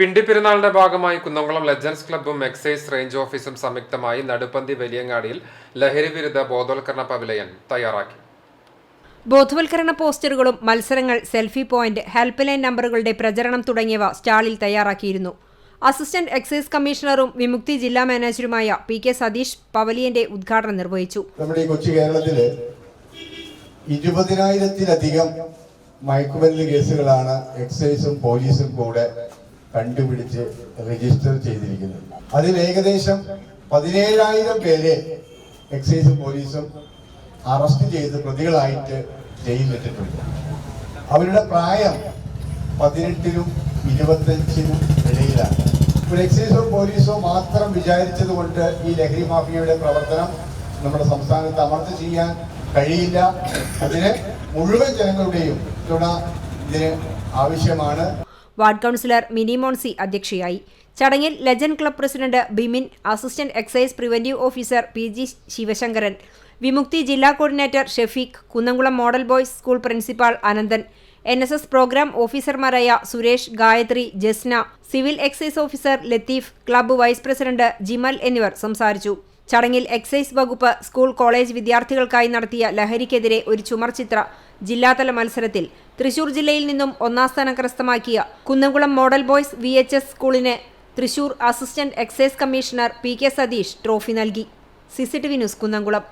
പിണ്ടി പെരുന്നാളിന്റെ ഭാഗമായി കുന്നംകുളം ലെജൻസ് ക്ലബ്ബും എക്സൈസ് റേഞ്ച് ഓഫീസും സംയുക്തമായി നടുപ്പന്തി വലിയങ്ങാടിയിൽ ലഹരി വിരുദ്ധ ബോധവൽക്കരണ പവിലയൻ തയ്യാറാക്കി. ബോധവൽക്കരണ പോസ്റ്ററുകളും മത്സരങ്ങൾ സെൽഫി പോയിന്റ് ഹെൽപ്പ് ലൈൻ നമ്പറുകളുടെ പ്രചരണം തുടങ്ങിയവ സ്റ്റാളിൽ തയ്യാറാക്കിയിരുന്നു. അസിസ്റ്റന്റ് എക്സൈസ് കമ്മീഷണറും വിമുക്തി ജില്ലാ മാനേജറുമായ പി കെ സതീഷ് പവലിയന്റെ ഉദ്ഘാടനം നിർവഹിച്ചു. നമ്മുടെ ഈ കൊച്ചു കേരളത്തിൽ ഇരുപതിനായിരത്തിലധികം മയക്കുമരുന്ന് കേസുകളാണ് എക്സൈസും പോലീസും കൂടെ കണ്ടുപിടിച്ച് രജിസ്റ്റർ ചെയ്തിരിക്കുന്നത് അതിൽ ഏകദേശം പതിനേഴായിരം പേരെ എക്സൈസും പോലീസും അറസ്റ്റ് ചെയ്ത് പ്രതികളായിട്ട് ജയിലിലിട്ടിട്ടുണ്ട് അവരുടെ പ്രായം പതിനെട്ടിനും ഇരുപത്തഞ്ചിനും ഇടയിലാണ്. ഇപ്പോൾ എക്സൈസോ പോലീസോ മാത്രം വിചാരിച്ചത് കൊണ്ട് ഈ ലഹരി മാഫിയയുടെ പ്രവർത്തനം നമ്മുടെ സംസ്ഥാനത്ത് അമർച്ച ചെയ്യാൻ കഴിയില്ല. അതിന് മുഴുവൻ ജനങ്ങളുടെയും പിന്തുണ ഇതിന് ആവശ്യമാണ്. വാർഡ് കൗൺസിലർ മിനി മോൺസി അധ്യക്ഷയായി. ചടങ്ങിൽ legend club president Bimin assistant excise preventive officer P G Sivasankaran Vimukthi ജില്ലാ coordinator Shefeeq Kunnamkulam model boys school principal Ananthan N S S programme ഓഫീസർമാരായ Suresh Gayathri Jasna civil excise officer Latheef club vice president Jimal എന്നിവർ സംസാരിച്ചു. ചടങ്ങിൽ excise വകുപ്പ് school college വിദ്യാർത്ഥികൾക്കായി നടത്തിയ ലഹരിക്കെതിരെ ഒരു ചുമർചിത്ര ജില്ലാതല മത്സരത്തിൽ തൃശൂർ ജില്ലയിൽ നിന്നും ഒന്നാം സ്ഥാനം കരസ്ഥമാക്കിയ Kunnamkulam model boys V H S സ്കൂളിന് Thrissur assistant excise commissioner P K Satheesh trophy നൽകി. CCTV news Kunnamkulam.